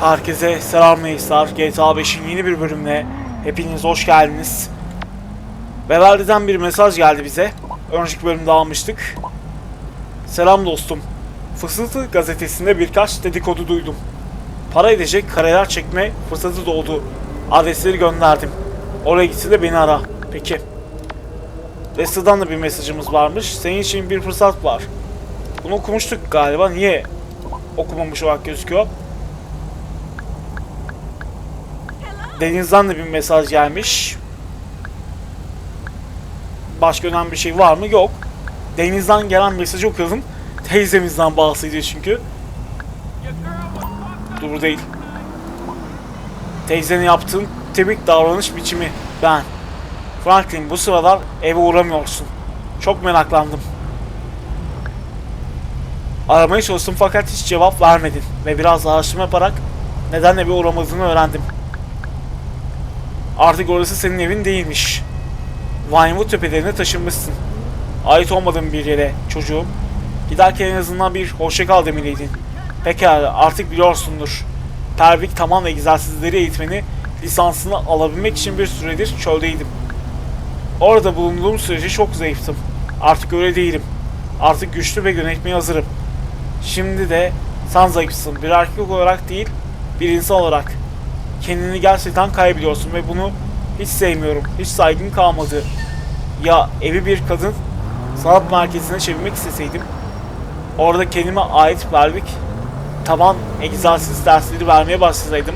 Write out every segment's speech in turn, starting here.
Herkese selam Meysar. GTA 5'in yeni bir bölümüne hepiniz hoş geldiniz. Beverly'den bir mesaj geldi bize. Önceki bölümde almıştık. Selam dostum. Fısıltı gazetesinde birkaç dedikodu duydum. Para edecek kareler çekme fırsatı doğdu. Adresleri gönderdim. Oraya gitse de beni ara. Peki. Lester'dan da bir mesajımız varmış. Senin için bir fırsat var. Bunu okumuştuk galiba. Niye okumamış olarak gözüküyor? Deniz'den de bir mesaj gelmiş. Başka önemli bir şey var mı? Yok. Deniz'den gelen mesajı okuyalım. Teyzemizden bahsediyor çünkü. Dur değil. Teyzenin yaptığın tebrik davranış biçimi ben. Franklin bu sıralar eve uğramıyorsun. Çok meraklandım. Aramaya çalıştım fakat hiç cevap vermedin ve biraz araştırma yaparak neden eve uğramadığını öğrendim. Artık orası senin evin değilmiş. Vinewood tepelerine taşınmışsın. Ait olmadığın bir yere çocuğum. Giderken en azından bir hoşça kal demeliydin. Pekala artık biliyorsundur. Pervik tamam egzersizleri eğitmeni lisansını alabilmek için bir süredir çöldeydim. Orada bulunduğum sürece çok zayıftım. Artık öyle değilim. Artık güçlü ve yönetmeye hazırım. Şimdi de sen zayıfsın. Bir erkek olarak değil, bir insan olarak. Kendini gerçekten kaybediyorsun ve bunu hiç sevmiyorum. Hiç saygım kalmadı. Ya evi bir kadın sanat merkezine çevirmek isteseydim. Orada kendime ait pelvik taban egzersiz dersleri vermeye başlasaydım.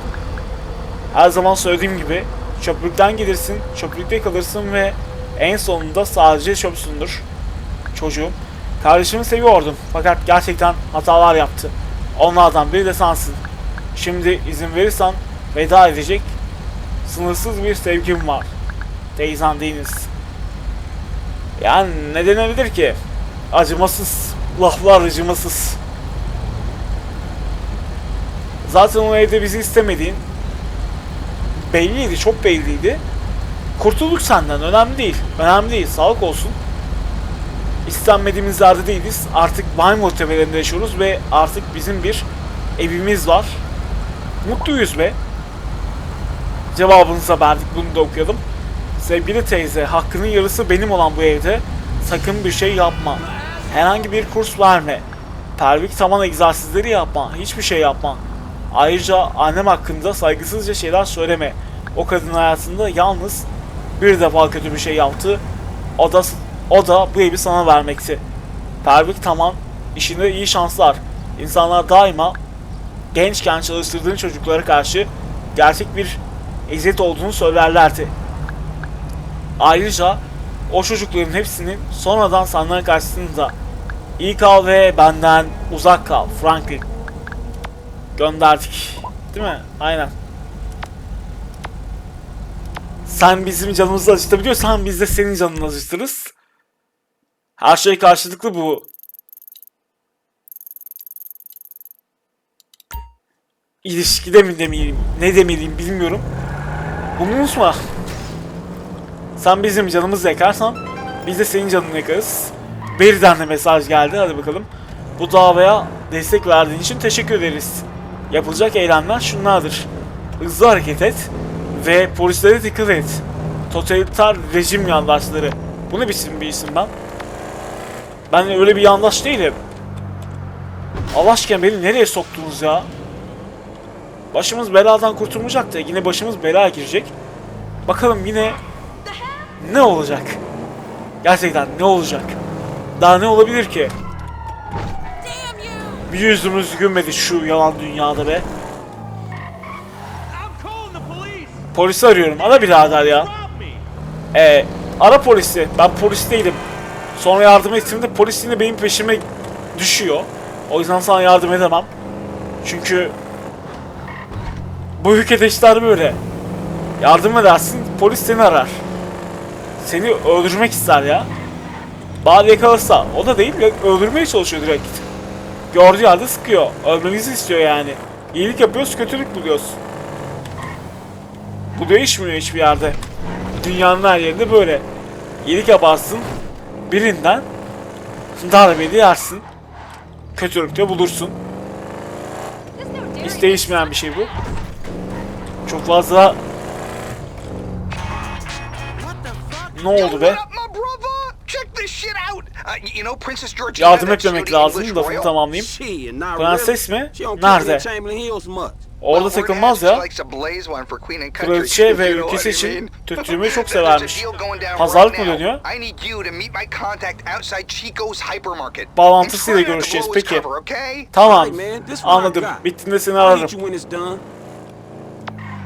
Her zaman söylediğim gibi çöplükten gelirsin, çöplükte kalırsın ve en sonunda sadece çöpsündür. Çocuğum. Kardeşimi seviyordum fakat gerçekten hatalar yaptı. Onlardan biri de sensin. Şimdi izin verirsen veda edecek sınırsız bir sevgim var. Teyzen Deniz. Yani ne denebilir ki? Acımasız. Laflar acımasız. Zaten o evde bizi istemediğin belliydi, çok belliydi. Kurtulduk senden, önemli değil. Önemli değil, sağlık olsun. İstenmediğimiz yerde değiliz. Artık Vinewood tepelerinde yaşıyoruz ve artık bizim bir evimiz var. Mutluyuz be. Cevabınıza verdik, bunu da okuyalım. Sevgili teyze, hakkının yarısı benim olan bu evde sakın bir şey yapma. Herhangi bir kurs verme. Pervik taban egzersizleri yapma. Hiçbir şey yapma. Ayrıca annem hakkında saygısızca şeyler söyleme. O kadın hayatında yalnız bir defa kötü bir şey yaptı. O da, o da bu evi sana vermekti. Pervik tamam. işinde iyi şanslar. İnsanlar daima gençken çalıştırdığın çocuklara karşı gerçek bir eziyet olduğunu söylerlerdi. Ayrıca o çocukların hepsinin sonradan senden karşısında iyi kal ve benden uzak kal Franklin. Gönderdik. Değil mi? Aynen. Sen bizim canımızı acıtabiliyorsan biz de senin canını acıtırız. Her şey karşılıklı bu. İlişkide mi demeyeyim, ne demeliyim bilmiyorum. Bunu unutma. Sen bizim canımızı yakarsan biz de senin canını yakarız. Beri'den de mesaj geldi. Hadi bakalım. Bu davaya destek verdiğin için teşekkür ederiz. Yapılacak eylemler şunlardır. Hızlı hareket et ve polislere dikkat et. Totaliter rejim yandaşları. Bu ne biçim bir isim ben? Ben öyle bir yandaş değilim. Allah aşkına beni nereye soktunuz ya? Başımız beladan kurtulmayacak da yine başımız belaya girecek. Bakalım yine ne olacak? Gerçekten ne olacak? Daha ne olabilir ki? Bir yüzümüz gülmedi şu yalan dünyada be. Polisi arıyorum. Ara birader ya. Ee, ara polisi. Ben polis değilim. Sonra yardım ettiğimde polis yine benim peşime düşüyor. O yüzden sana yardım edemem. Çünkü bu ülkede işler böyle. Yardım edersin, polis seni arar. Seni öldürmek ister ya. Bari yakalarsa, o da değil, öldürmeye çalışıyor direkt. Gördüğü yerde sıkıyor. Ölmenizi istiyor yani. İyilik yapıyoruz, kötülük buluyoruz. Bu değişmiyor hiçbir yerde. Dünyanın her yerinde böyle. İyilik yaparsın, birinden darbe yersin. Kötülükte bulursun. Hiç değişmeyen bir şey bu. Çok fazla ne oldu be? What up, my brother? Check this shit out. Uh, you know Princess Georgina, Yardım etmemek lazım. Lafını tamamlayayım. Prenses mi? Nerede? in Chamberlain Hills much. Orada takılmaz ya. Kraliçe ve ülkesi için tüttürmeyi çok severmiş. Pazarlık mı dönüyor? Bağlantısıyla görüşeceğiz, peki. Tamam. Anladım. Bittiğinde seni ararım.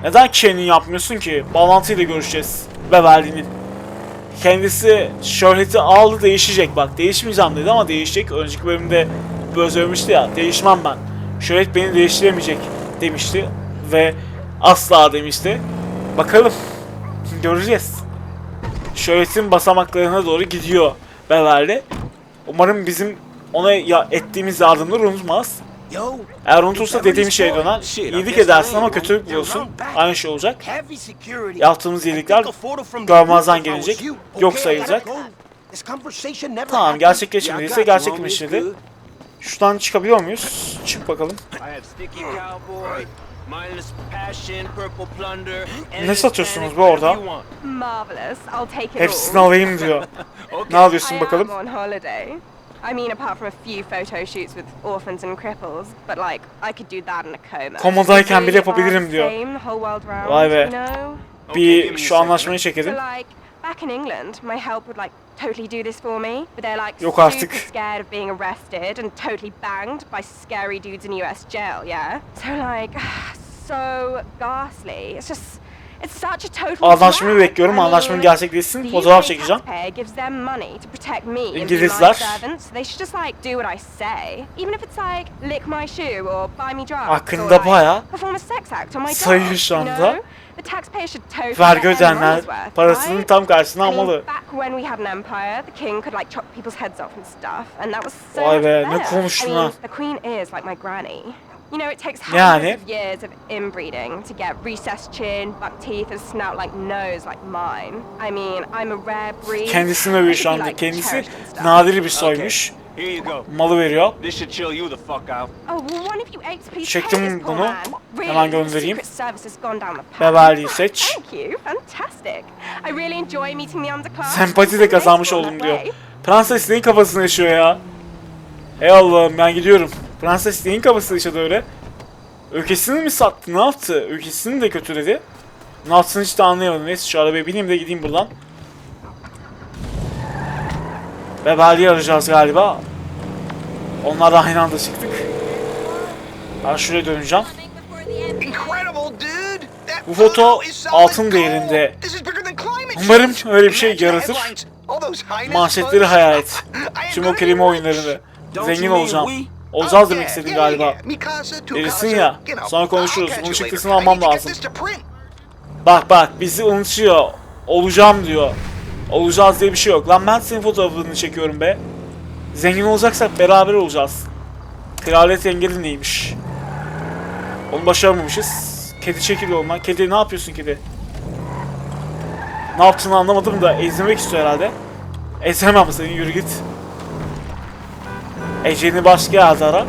Neden kendin yapmıyorsun ki? Bağlantıyla görüşeceğiz. Beverly'nin. Kendisi şöhreti aldı değişecek bak. Değişmeyeceğim dedi ama değişecek. Önceki bölümde söylemişti ya. Değişmem ben. Şöhret beni değiştiremeyecek demişti. Ve asla demişti. Bakalım. Göreceğiz. Şöhretin basamaklarına doğru gidiyor Beverly. Umarım bizim ona ettiğimiz yardımları unutmaz. Eğer unutursa dediğim şey döner. Shit, I İyilik I edersin ama kötülük bulursun. Aynı şey olacak. Yaptığımız iyilikler was gelecek, yok sayılacak. Tamam, gerçekleşmediyse gerçekleşmedi. Şuradan çıkabiliyor muyuz? Çık bakalım. Ne satıyorsunuz be orada? Hepsini alayım diyor. Ne alıyorsun bakalım? Am on holiday. I mean, apart from a few photo shoots with orphans and cripples, but like, I could do that in a coma. Komadayken bile yapabilirim diyor. same whole world round, Vay be. You know? Okay, give me Bir a şu second. anlaşmayı çekelim. like, back in England, my help would like totally do this for me, but they're like Yok super artık. scared of being arrested and totally banged by scary dudes in US jail, yeah? So like, so ghastly. It's just, Anlaşmayı bekliyorum. Anlaşmanın gerçekleşsin. Fotoğraf çekeceğim. İngilizler. Hakkında or like bayağı perform a sex act on my dog. sayıyor şu anda. Vergi worth, parasının tam karşısına almalı. Vay be, ne konuştun ha? You know, it takes hundreds Yani? of years of inbreeding to get recessed chin, buck teeth, and snout like nose like mine. I mean, I'm a rare breed. Kendisini I övüyor should şu anda. Kendisi nadir bir soymuş. Here you go. Malı veriyor. This should chill you the fuck out. Oh, well, one of you apes, please Çektim bunu. Hemen the göndereyim. Secret Service has gone down the path. Beverly'yi seç. Thank you, fantastic. I really enjoy meeting the underclass. Sempati de kazanmış oldum diyor. Prenses neyin kafasını yaşıyor ya? Ey Allah'ım ben gidiyorum. Prenses neyin kafasını yaşadı öyle? Ülkesini mi sattı? Ne yaptı? Ülkesini de kötüledi. Ne yaptığını hiç de anlayamadım. Neyse şu arabaya bineyim de gideyim buradan. Beverly'yi arayacağız galiba. Onlar da aynı anda çıktık. Ben şuraya döneceğim. Bu foto altın değerinde. Umarım öyle bir şey yaratır. Manşetleri hayal et. Tüm o kelime oyunlarını. Zengin olacağım. Oh, demek yeah, istedin yeah, galiba. yeah. Delisin ya. you know, Sonra konuşuruz. Bunun çıktısını almam lazım. Bak bak bizi unutuyor. Olacağım diyor. Olacağız diye bir şey yok. Lan ben senin fotoğrafını çekiyorum be. Zengin olacaksak beraber olacağız. Kraliyet engeli neymiş? Onu başaramamışız. Kedi çekiliyor ondan. Kedi ne yapıyorsun kedi? Ne yaptığını anlamadım da ezmek istiyor herhalde. Ezemem seni yürü git. Ece'ni başka yerde ara.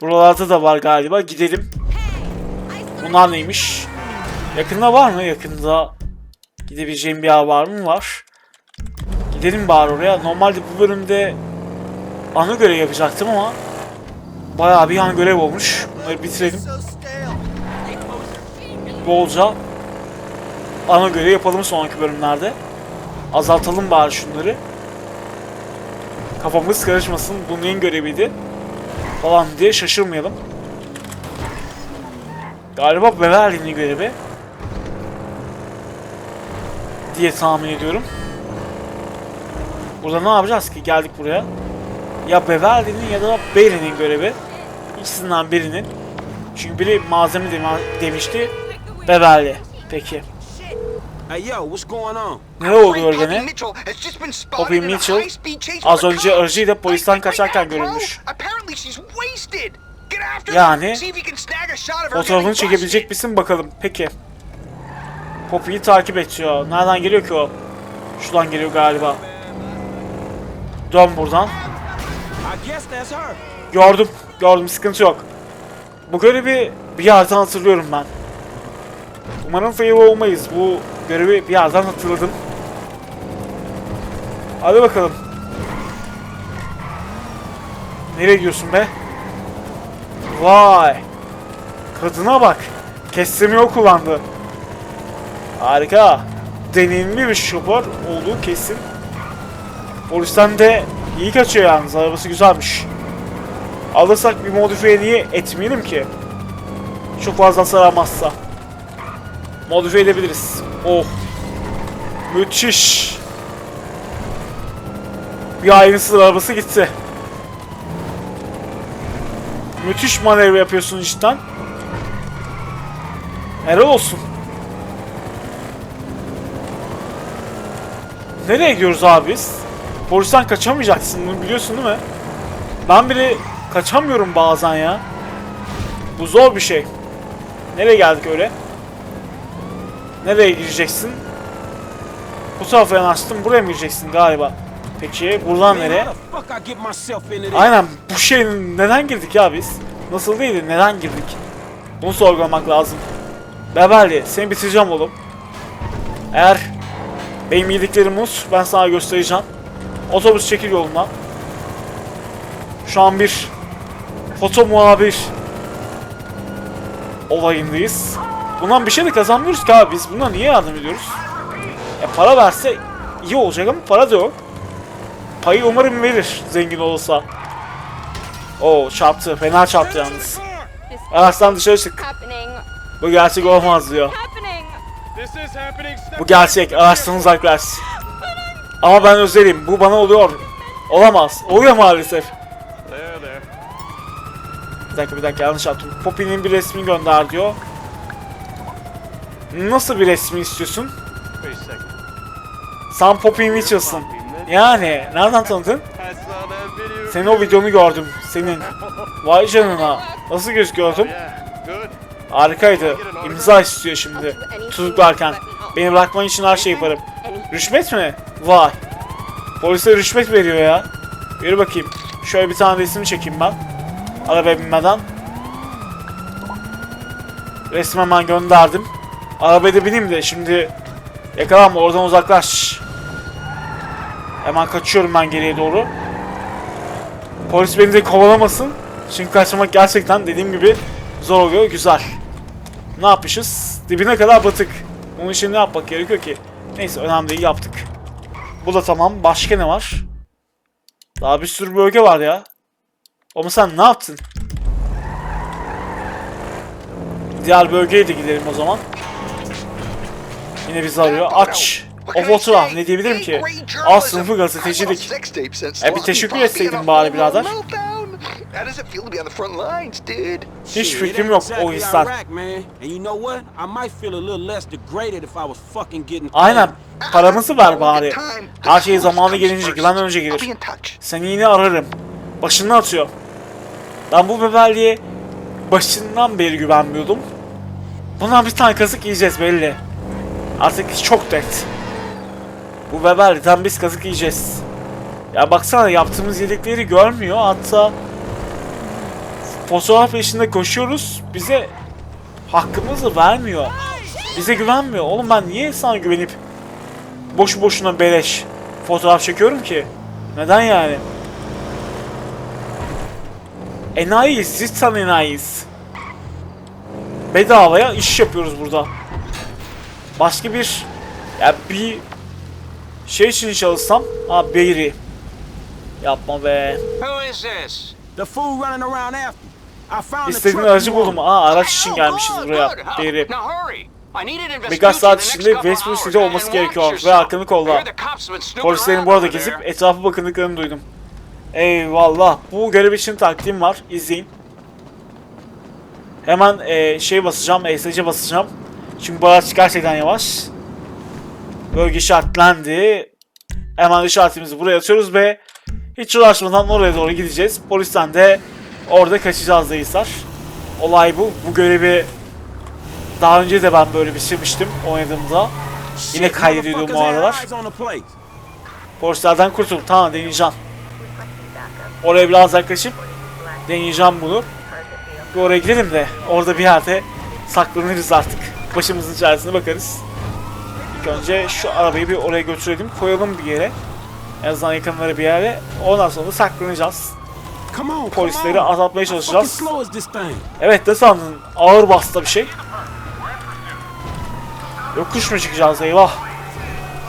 Buralarda da var galiba. Gidelim. Bunlar neymiş? Yakında var mı? Yakında gidebileceğim bir yer var mı? Var. Gidelim bari oraya. Normalde bu bölümde ana görev yapacaktım ama bayağı bir yan görev olmuş. Bunları bitirelim. Bolca ana görev yapalım sonraki bölümlerde. Azaltalım bari şunları. Kafamız karışmasın. Bu neyin göreviydi? Falan diye şaşırmayalım. Galiba Beverly'nin görevi. Diye tahmin ediyorum. Burada ne yapacağız ki? Geldik buraya. Ya Beverly'nin ya da Bailey'nin görevi. İkisinden birinin. Çünkü biri malzeme demişti. Beverly. Peki. Hey, yo, what's going on? Ne oluyor Poppy gene? Mitchell has just been spotted Poppy in a Mitchell high-speed chase az önce aracıyla polisten kaçarken görülmüş. Apparently she's wasted. Get after Yani her. See if you can snag a shot of her Fotoğrafını çekebilecek misin bakalım. Peki. Poppy'yi takip ediyor. Nereden geliyor ki o? Şuradan geliyor galiba. Dön buradan. I guess that's her. Gördüm. Gördüm. Sıkıntı yok. Bu görevi bir yerden hatırlıyorum ben. Umarım fail olmayız. Bu görevi bir yerden hatırladım. Hadi bakalım. Nereye gidiyorsun be? Vay. Kadına bak. Kestirme o kullandı. Harika. Deneyimli bir şoför olduğu kesin. Polisten de iyi kaçıyor yalnız. Arabası güzelmiş. Alırsak bir modifiye niye etmeyelim ki? Çok fazla saramazsa. Modifiye edebiliriz. Oh. Müthiş. Bir aynısı arabası gitti. Müthiş manevra yapıyorsun cidden. Helal olsun. Nereye gidiyoruz abi? Polisten kaçamayacaksın bunu biliyorsun değil mi? Ben bile kaçamıyorum bazen ya. Bu zor bir şey. Nereye geldik öyle? Nereye gireceksin? Bu tarafa yanaştım. Buraya mı gireceksin galiba? Peki buradan nereye? Aynen bu şey neden girdik ya biz? Nasıl değildi? Neden girdik? Bunu sorgulamak lazım. Beverly seni bitireceğim oğlum. Eğer benim yediklerim muz ben sana göstereceğim. Otobüs çekil yoluna. Şu an bir foto muhabir olayındayız. Bundan bir şey de kazanmıyoruz ki abi biz. Buna niye yardım ediyoruz? E para verse iyi olacak ama para da yok. Payı umarım verir zengin olursa. Oo çarptı. Fena çarptı yalnız. Araçtan dışarı çık. Bu gerçek olmaz diyor. Bu gerçek. Araçtan uzaklaş. Ama ben özelim. Bu bana oluyor. Olamaz. Oluyor maalesef. Bir dakika bir dakika yanlış yaptım. Poppy'nin bir resmi gönder diyor. Nasıl bir resmi istiyorsun? Wait a second. Sen Poppy Mitchell'sın. Yani nereden tanıdın? Senin o videonu gördüm. Senin. Vay canına. Nasıl gözüküyordum? Harikaydı. İmza istiyor şimdi. Tutuklarken. Beni bırakman için her şeyi yaparım. Rüşvet mi? Vay. Polise rüşvet veriyor ya. Yürü bakayım. Şöyle bir tane resim çekeyim ben. Arabaya binmeden. Resmi hemen gönderdim. Arabaya da bineyim de şimdi yakalanma oradan uzaklaş. Hemen kaçıyorum ben geriye doğru. Polis beni de kovalamasın. Çünkü kaçmak gerçekten dediğim gibi zor oluyor. Güzel. Ne yapmışız? Dibine kadar batık. Bunun için ne yapmak gerekiyor ki? Neyse önemli değil yaptık. Bu da tamam. Başka ne var? Daha bir sürü bölge var ya. Ama sen ne yaptın? Diğer bölgeye de gidelim o zaman. Yine bizi arıyor. Aç. O fotoğraf ne diyebilirim ki? A sınıfı gazetecilik. E bir teşekkür etseydin bari birader. Hiç fikrim yok o hisler. Iraq, man. And you know what? I might feel a little less degraded if I was fucking getting Aynen. Paramızı ver bari. Her şey zamanı gelince güven önce gelir. Seni yine ararım. Başını atıyor. Ben bu beberliğe başından beri güvenmiyordum. Bundan bir tane kazık yiyeceğiz belli. Artık çok net. Bu beberlikten biz kazık yiyeceğiz. Ya baksana yaptığımız yedikleri görmüyor. Hatta fotoğraf peşinde koşuyoruz. Bize hakkımızı vermiyor. Bize güvenmiyor. Oğlum ben niye sana güvenip boşu boşuna beleş fotoğraf çekiyorum ki? Neden yani? Enayiyiz, cidden enayiyiz. Bedavaya iş yapıyoruz burada. Başka bir ya bir şey için çalışsam ha Beyri. Yapma be. The fool running around after İstediğin aracı buldum. Aa araç için Oh, gelmişiz buraya. Beyri. Birkaç saat içinde Westwood. City'de olması gerekiyor ve arkanı kolla. Polislerin bu arada gezip etrafı bakındıklarını duydum. Eyvallah. Bu görev için taktiğim var. İzleyin. Hemen e, şey basacağım. ESC basacağım. Çünkü bu araç gerçekten yavaş. Bölge işaretlendi. Hemen işaretimizi buraya atıyoruz ve hiç uğraşmadan oraya doğru gideceğiz. Polisten de orada kaçacağız değilsler. Olay bu. Bu görevi daha önce de ben böyle bitirmiştim oynadığımda. Yine kaydediyordum o aralar. Polislerden kurtul. Tamam deneyeceğim. Oraya biraz yaklaşıp deneyeceğim bunu. Bir oraya gidelim de orada bir yerde saklanırız artık. Başımızın çaresine bakarız. İlk önce şu arabayı bir oraya götürelim. Koyalım bir yere. En azından yakınları bir yere. Ondan sonra saklanacağız. Polisleri azaltmaya çalışacağız. Evet ne sandın? Ağır bastı bir şey. Yokuş mu çıkacağız eyvah.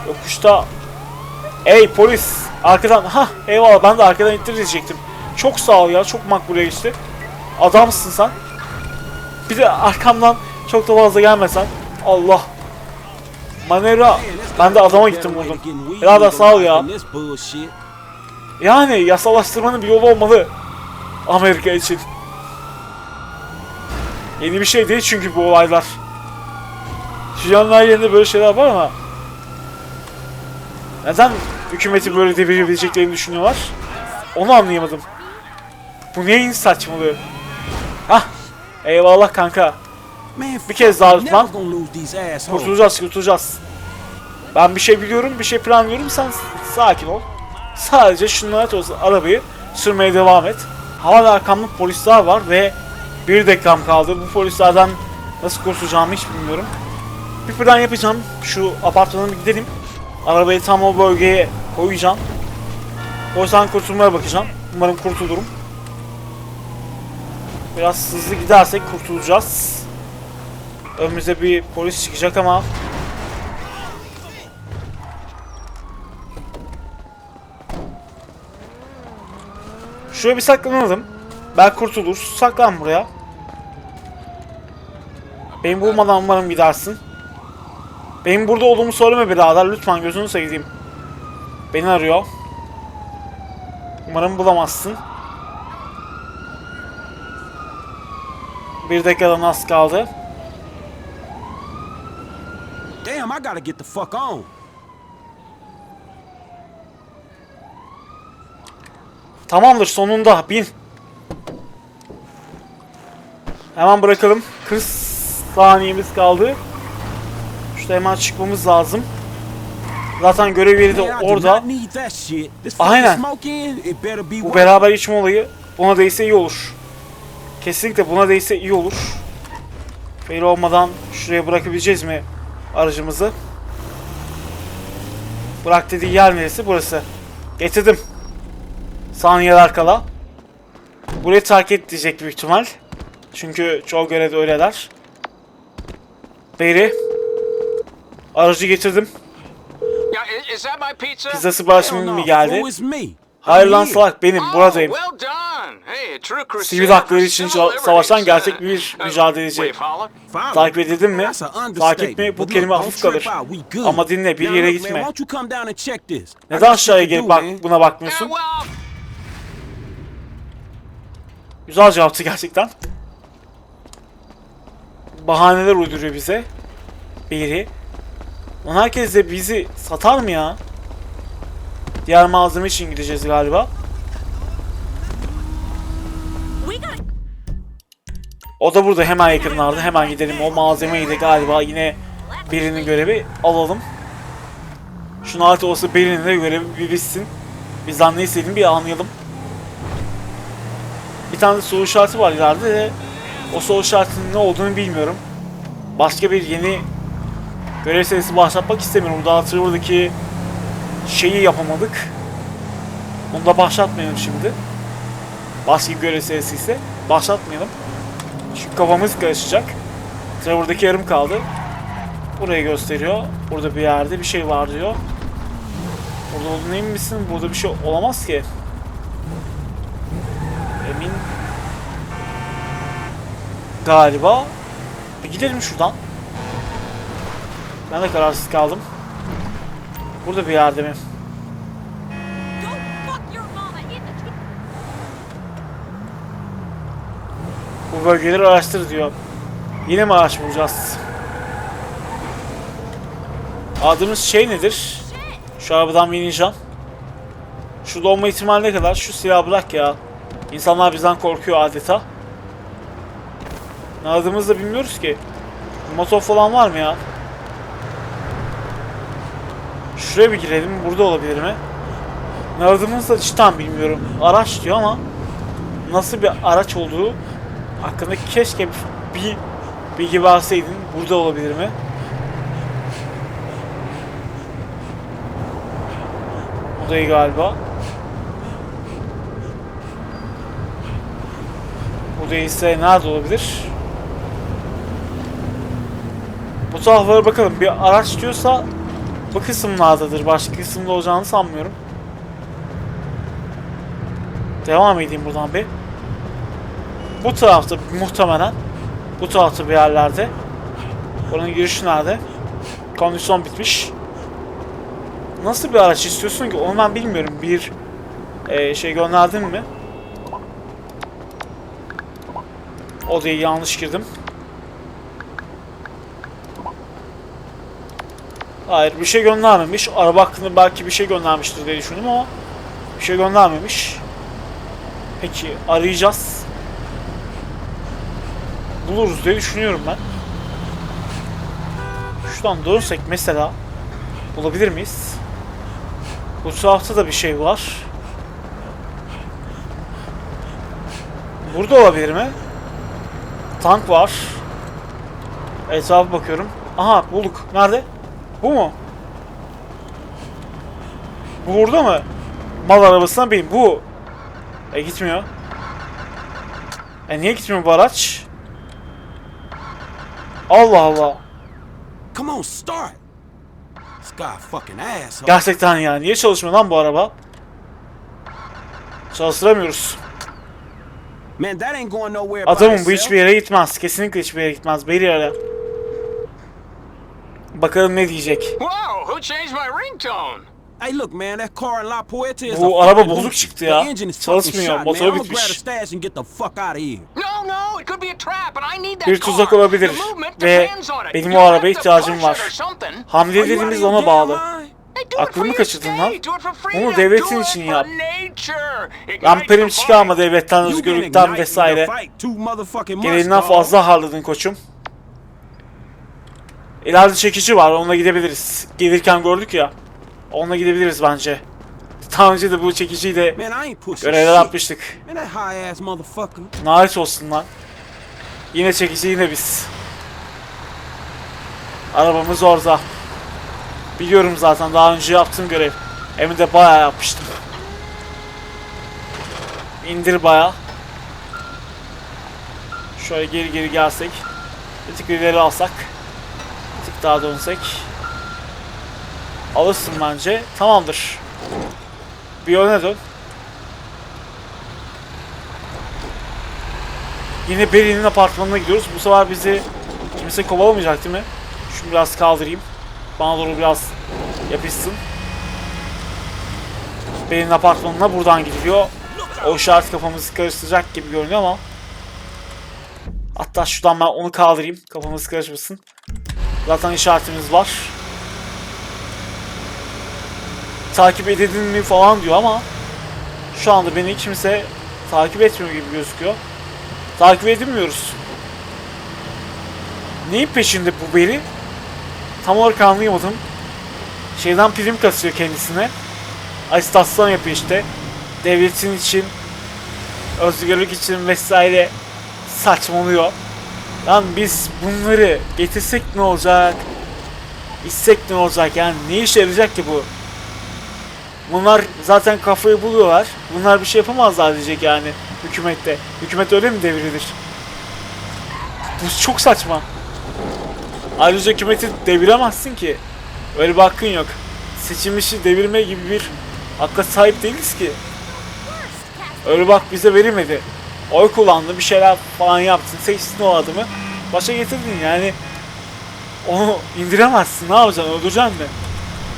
Yokuşta. Ey polis. Arkadan. Ha eyvallah ben de arkadan ittir diyecektim. Çok sağ ol ya çok makbule geçti. Adamsın sen. Bir de arkamdan çok da fazla gelmesen. Allah. Manevra. Ben de adama gittim vurdum. Birader sağ ol ya. Yani yasalaştırmanın bir yolu olmalı. Amerika için. Yeni bir şey değil çünkü bu olaylar. Dünyanın her yerinde böyle şeyler var ama neden hükümeti böyle devirebileceklerini düşünüyorlar? Onu anlayamadım. Bu neyin saçmalığı? Hah, eyvallah kanka. Bir kez daha lütfen. Kurtulacağız, kurtulacağız. Ben bir şey biliyorum, bir şey planlıyorum. Sen sakin ol. Sadece şunlara toz arabayı sürmeye devam et. Hala arkamda polisler var ve bir dakikam kaldı. Bu polislerden nasıl kurtulacağımı hiç bilmiyorum. Bir plan yapacağım. Şu apartmana bir gidelim. Arabayı tam o bölgeye koyacağım. Yüzden kurtulmaya bakacağım. Umarım kurtulurum. Biraz hızlı gidersek kurtulacağız. Önümüze bir polis çıkacak ama Şuraya bir saklanalım. Belki kurtulur. Saklan buraya. Beni bulmadan umarım gidersin. Benim burada olduğumu söyleme birader. Lütfen gözünü seveyim. Beni arıyor. Umarım bulamazsın. Bir dakikadan az kaldı. Damn, I gotta get the fuck on. Tamamdır sonunda bin. Hemen bırakalım. 40 saniyemiz kaldı. Şurada hemen çıkmamız lazım. Zaten görev yeri de orada. Aynen. Bu beraber içme olayı buna değse iyi olur. Kesinlikle buna değse iyi olur. Fail olmadan şuraya bırakabileceğiz mi aracımızı? Bırak dediği yer neresi? Burası. Getirdim. Saniyeler kala. Burayı terk et diyecek büyük ihtimal. Çünkü çoğu görevde öyleler. Beri. Aracı getirdim. Pizza? Siparişim mi geldi? Hayır lan salak benim Oh, buradayım. Sivil hakları için savaşan liberties. gerçek bir Uh, mücadeleci. Takip edildin mi? Takip mi? Bu kelime hafif kalır. Ama dinle bir yere gitme. Neden aşağıya gelip bak buna bakmıyorsun? Güzel cevaptı gerçekten. Bahaneler uyduruyor bize. Biri. Lan herkes de bizi satar mı ya? Diğer malzeme için gideceğiz galiba. O da burada hemen yakınlarda. Hemen gidelim. O malzemeyi de galiba yine birinin görevi alalım. Şunu artık olsa birinin de görevi bir bitsin. Bizden ne istediğini bir anlayalım. Bir tane de soru işareti var ileride de o soru işaretinin ne olduğunu bilmiyorum. Başka bir yeni görev serisi başlatmak istemiyorum. Daha Trevor'daki şeyi yapamadık. Onu da başlatmayalım şimdi. Başka görev serisi ise başlatmayalım. Kafamız karışacak. Trevor'daki yarım kaldı. Burayı gösteriyor. Burada bir yerde bir şey var diyor. Burada olduğuna emin misin? Burada bir şey olamaz ki. Emin galiba. Bir gidelim şuradan. Ben de kararsız kaldım. Burada bir yerde mi? Go fuck your mama in the Bu bölgeleri araştır diyor. Yine mi araç bulacağız? Adımız şey nedir? Şu arabadan bineceğim. Şurada olma ihtimali ne kadar? Şu silahı bırak ya. İnsanlar bizden korkuyor adeta. Ne aradığımızı da bilmiyoruz ki. Motor falan var mı ya? Şuraya bir girelim. Burada olabilir mi? Ne aradığımızı da cidden bilmiyorum. Araç diyor ama nasıl bir araç olduğu hakkında keşke bir, bilgi verseydin. Burada olabilir mi? İyi galiba. Bu değilse nerede olabilir? Bu taraflara bakalım. Bir araç diyorsa bu kısımlardadır. Başka kısımda olacağını sanmıyorum. Devam edeyim buradan bir. Bu tarafta muhtemelen. Bu tarafta bir yerlerde. Oranın girişi nerede? Kondisyon bitmiş. Nasıl bir araç istiyorsun ki? Onu ben bilmiyorum. Bir e, şey gönderdin mi? Odaya yanlış girdim. Hayır bir şey göndermemiş. Araba hakkında belki bir şey göndermiştir diye düşündüm ama bir şey göndermemiş. Peki arayacağız. Buluruz diye düşünüyorum ben. Şuradan dönsek mesela bulabilir miyiz? Bu tarafta da bir şey var. Burada olabilir mi? Tank var. Etrafa bakıyorum. Aha bulduk. Nerede? Bu mu? Bu burada mı? Mal arabasına bin. Bu. E gitmiyor. E niye gitmiyor bu araç? Allah Allah. Come on, start. This guy fucking asshole. Gerçekten ya. Niye çalışmıyor lan bu araba? Çalıştıramıyoruz. Man, that ain't going nowhere by Adamın bu hiçbir yere gitmez. Kesinlikle hiçbir yere gitmez. Beri ara. Bakalım ne diyecek. Whoa, who changed my ringtone? Hey, look, man, that car in La Puerta is Bu a araba fucking bozuk çıktı ya. Çalışmıyor, shot, motoru bitmiş. the stash and get the fuck out of here. No, no, it could be a trap, and I need that Bir tuzak olabilir ve benim o arabaya ihtiyacım var. Hamlelerimiz ona bağlı. Aklımı kaçırdın lan. state, do it for freedom, Bunu devletin için yap. nature. Ignite Ben perim the çıkarma devletten, özgürlükten vesaire. Gereğinden fazla harladın koçum. İleride çekici var. Onunla gidebiliriz. Gelirken gördük ya. Onunla gidebiliriz bence. Daha önce de bu çekiciyle görevler yapmıştık. Nalet olsun lan. Yine çekici yine biz. Arabamız orada. Biliyorum zaten daha önce yaptığım görev. Hem de bayağı yapmıştım. İndir bayağı. Şöyle geri geri gelsek. Bir tık ileri alsak. Bir tık daha dönsek. Alırsın bence. Tamamdır. Bir öne dön. Yine Beri'nin apartmanına gidiyoruz. Bu sefer bizi kimse kovalamayacak değil mi? Şunu biraz kaldırayım. Bana doğru biraz yapışsın. Beri'nin apartmanına buradan gidiliyor. O işaret kafamızı karıştıracak gibi görünüyor ama Hatta şuradan ben onu kaldırayım. Kafamız karışmasın. Zaten işaretimiz var. Takip edildin mi falan diyor ama şu anda beni kimse takip etmiyor gibi gözüküyor. Takip edilmiyoruz. Neyin peşinde bu beri? Tam olarak anlayamadım. Şeyden prim kasıyor kendisine. Asitasyon yapıyor işte. Devletin için, özgürlük için vesaire saçmalıyor. Lan biz bunları getirsek ne olacak? İçsek ne olacak? Yani ne işe yarayacak ki bu? Bunlar zaten kafayı buluyorlar. Bunlar bir şey yapamazlar diyecek yani hükümette. Hükümet öyle mi devrilir? Bu çok saçma. Ayrıca hükümeti deviremezsin ki. Öyle bir hakkın yok. Seçilmişi devirme gibi bir hakka sahip değiliz ki. Öyle bak bize verilmedi. Oy kullandın, bir şeyler falan yaptın, seçtin o adamı. Başa getirdin yani. Onu indiremezsin. Ne yapacaksın? Öldüreceksin mi?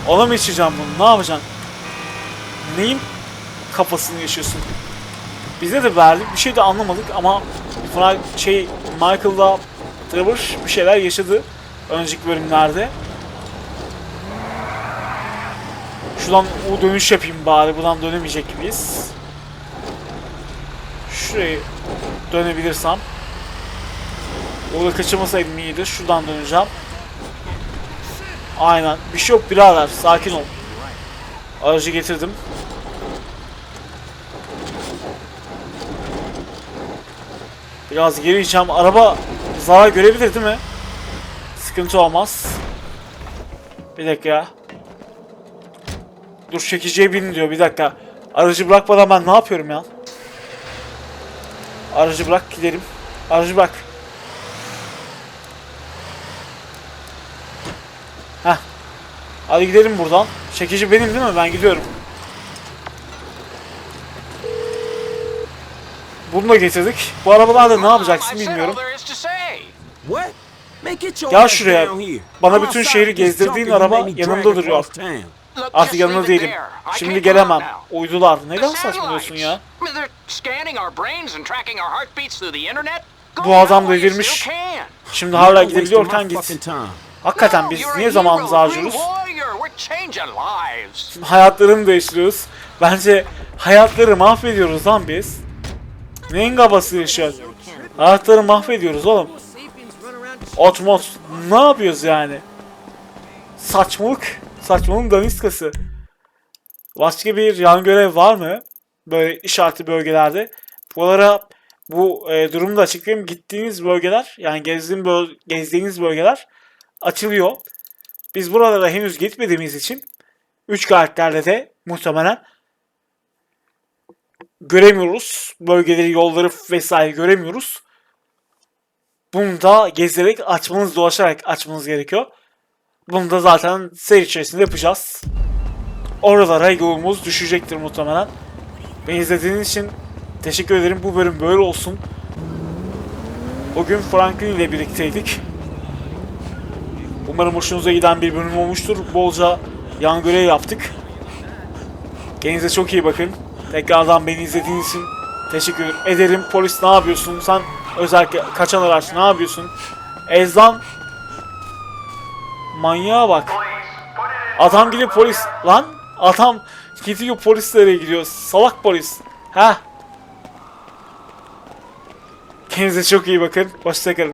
Ona mı içeceğim bunu? Ne yapacaksın? Neyin kafasını yaşıyorsun? Bize de verdik. Bir şey de anlamadık ama şey Michael'la Trevor bir şeyler yaşadı önceki bölümlerde. Şuradan o dönüş yapayım bari. Buradan dönemeyecek gibiyiz. Şurayı dönebilirsem. Orada kaçırmasaydım iyiydi. Şuradan döneceğim. Aynen. Bir şey yok birader. Sakin ol. Aracı getirdim. Biraz geri gideceğim. Araba zarar görebilir değil mi? Sıkıntı olmaz. Bir dakika ya. Dur çekiciye bin diyor bir dakika. Aracı bırakmadan ben ne yapıyorum ya? Aracı bırak gidelim. Aracı bırak. Heh. Hadi gidelim buradan. Çekici benim değil mi? Ben gidiyorum. Bunu da getirdik. Bu arabalarda ne yapacaksın bilmiyorum. Gel şuraya. Bana bütün şehri gezdirdiğin araba yanımda duruyor. Artık yanında değilim. Şimdi gelemem. Uydular. Neden saçmalıyorsun ya? Bu adam delirmiş. Şimdi hala gidebiliyorken git. Hakikaten biz niye zamanımızı harcıyoruz? Hayatlarını değiştiriyoruz. Bence hayatları mahvediyoruz lan biz. Neyin kabası yaşıyor? Hayatları mahvediyoruz oğlum. Otmos ne yapıyoruz yani? Saçmalık. Saçmalığın daniskası. Başka bir yan görev var mı? Böyle işaretli bölgelerde. Buralara bu e, durumu da açıklayayım. Gittiğiniz bölgeler yani gezdiğin böl gezdiğiniz bölgeler açılıyor. Biz buralara henüz gitmediğimiz için 3 karakterle de muhtemelen göremiyoruz. Bölgeleri, yolları vesaire göremiyoruz. Bunu da gezerek açmanız, dolaşarak açmanız gerekiyor. Bunu da zaten seri içerisinde yapacağız. Oralara yolumuz düşecektir muhtemelen. Beni izlediğiniz için teşekkür ederim. Bu bölüm böyle olsun. Bugün Franklin ile birlikteydik. Umarım hoşunuza giden bir bölüm olmuştur. Bolca yan görev yaptık. Kendinize çok iyi bakın. Tekrardan beni izlediğiniz için teşekkür ederim. Polis ne yapıyorsun? Sen özellikle kaçan araç ne yapıyorsun? Ezdan manyağa bak. Adam gidiyor polis. Lan adam gidiyor polislere gidiyor. Salak polis. Ha? Kendinize çok iyi bakın. Hoşçakalın.